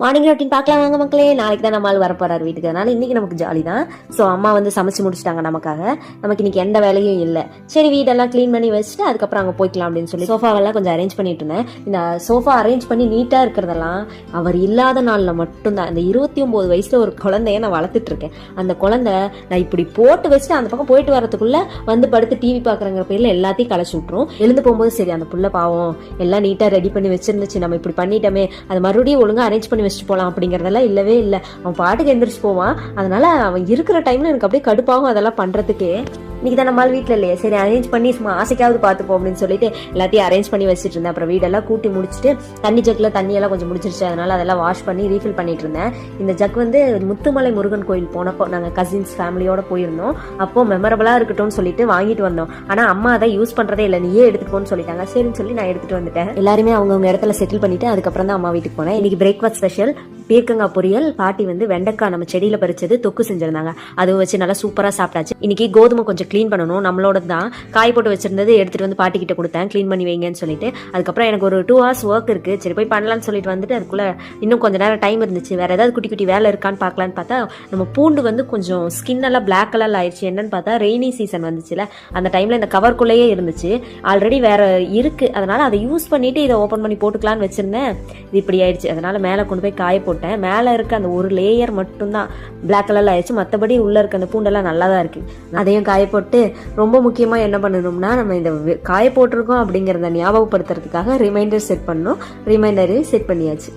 Morning routine பார்க்கலாம் வாங்க மக்களே. நாளைக்கு தான் நம்ம வர போறாரு வீட்டுக்கு. அதனால இன்னைக்கு நமக்கு ஜாலி தான். ஸோ அம்மா வந்து சமைச்சு முடிச்சிட்டாங்க நமக்காக. நமக்கு இன்னைக்கு எந்த வேலையும் இல்லை. சரி வீடெல்லாம் க்ளீன் பண்ணி வச்சுட்டு அதுக்கப்புறம் அங்கே போய்க்கலாம் அப்படின்னு சொல்லி சோஃபாவெல்லாம் கொஞ்சம் அரேஞ்ச் பண்ணிட்டு இருந்தேன். இந்த சோஃபா அரேஞ்ச் பண்ணி நீட்டாக இருக்கிறதெல்லாம் அவர் இல்லாத நாளில் மட்டும்தான் அந்த இருபத்தி ஒம்பது வயசில் ஒரு குழந்தைய நான் வளர்த்துட்டு இருக்கேன். அந்த குழந்தை நான் இப்படி போட்டு வச்சுட்டு அந்த பக்கம் போயிட்டு வரதுக்குள்ளே வந்து படுத்து டிவி பார்க்குறங்கிற பேரில் எல்லாத்தையும் களைச்சி விட்ரும் எழுந்து போகும்போது சரி அந்த புள்ள பாவம் எல்லாம் நீட்டாக ரெடி பண்ணி வச்சிருந்துச்சு. நம்ம இப்படி பண்ணிட்டோமே. அது மறுபடியும் ஒழுங்காக அரேஞ்ச் பண்ணி எழுந்திரிச்சு போகலாம் அப்படிங்கிறதெல்லாம் இல்லவே இல்லை. அவன் பாட்டுக்கு எழுந்திரிச்சு போவான். அதனால அவன் இருக்கிற டைம்ல எனக்கு அப்படியே கடுப்பாகும் அதெல்லாம் பண்றதுக்கே. இன்னைக்கு தான் நம்மளால் வீட்டில் இல்லையே. சரி அரேஞ்ச் பண்ணி சும்மா ஆசைக்காவது பார்த்துப்போம் அப்படின்னு சொல்லிட்டு எல்லாத்தையும் அரேஞ்ச் பண்ணி வச்சுட்டு இருந்தேன். அப்புறம் வீடெல்லாம் கூட்டி முடிச்சுட்டு தண்ணி ஜக்கில் தண்ணியெல்லாம் கொஞ்சம் முடிச்சிருச்சு. அதனால அதெல்லாம் வாஷ் பண்ணி ரீஃபில் பண்ணிட்டு இருந்தேன். இந்த ஜக் வந்து முத்துமலை முருகன் கோயில் போனப்போ நாங்கள் கசின்ஸ் ஃபேமிலியோட போயிருந்தோம். அப்போ மெமரபுளாக இருக்கட்டும்னு சொல்லிட்டு வாங்கிட்டு வந்தோம். ஆனால் அம்மா அதை யூஸ் பண்ணுறதே இல்லை. நீயே எடுத்துக்கோன்னு சொல்லிட்டாங்க. சரின்னு சொல்லி நான் எடுத்துட்டு வந்துட்டேன். எல்லாருமே அவங்கவுங்க இடத்துல செட்டில் பண்ணிட்டு அதுக்கப்புறம் தான் அம்மா வீட்டுக்கு போனேன். இன்னைக்கு பிரேக்ஃபாஸ்ட் ஸ்பெஷல் பீர்க்கங்காய் பொரியல். பாட்டி வந்து வெண்டைக்காய் நம்ம செடியில் பறிச்சது தொக்கு செஞ்சிருந்தாங்க. அது வச்சு நல்லா சூப்பராக சாப்பிட்டாச்சு. இன்னைக்கு கோதுமை கொஞ்சம் க்ளீன் பண்ணணும். நம்மளோட தான். காய் போட்டு வச்சிருந்தது எடுத்துகிட்டு வந்து பாட்டி கிட்ட கொடுத்தேன். க்ளீன் பண்ணி வைங்கன்னு சொல்லிட்டு. அதுக்கப்புறம் எனக்கு ஒரு டூ ஹவர்ஸ் ஒர்க் இருக்கு. சரி போய் பண்ணலாம்னு சொல்லிட்டு வந்துட்டு அதுக்குள்ள இன்னும் கொஞ்ச நேரம் டைம் இருந்துச்சு. வேற ஏதாவது குட்டி குட்டி வேலை இருக்கான்னு பார்க்கலான்னு பார்த்தா நம்ம பூண்டு வந்து கொஞ்சம் ஸ்கின் எல்லாம் பிளாக் கலர்ல ஆயிடுச்சு. என்னன்னு பார்த்தா ரெய்னி சீசன் வந்துச்சுல. அந்த டைம்ல இந்த கவர்க்குள்ளேயே இருந்துச்சு. ஆல்ரெடி வேற இருக்கு. அதனால அதை யூஸ் பண்ணிட்டு இதை ஓப்பன் பண்ணி போட்டுக்கலான்னு வச்சிருந்தேன். இது இப்படி ஆயிடுச்சு. அதனால மேலே கொண்டு போய் காய போட்டேன். மேலே இருக்க அந்த ஒரு லேயர் மட்டும்தான் பிளாக் கலர்ல ஆயிடுச்சு. மற்றபடி உள்ளே இருக்க அந்த பூண்டெல்லாம் நல்லா தான் இருக்கு. அதையும் காய போட்டு ரொம்ப முக்கியமாக என்ன பண்ணணும்னா நம்ம இந்த காய போட்டிருக்கோம் அப்படிங்கிறத ஞாபகப்படுத்துறதுக்காக ரிமைண்டர் செட் பண்ணோம் ரிமைண்டரையும் செட் பண்ணியாச்சு.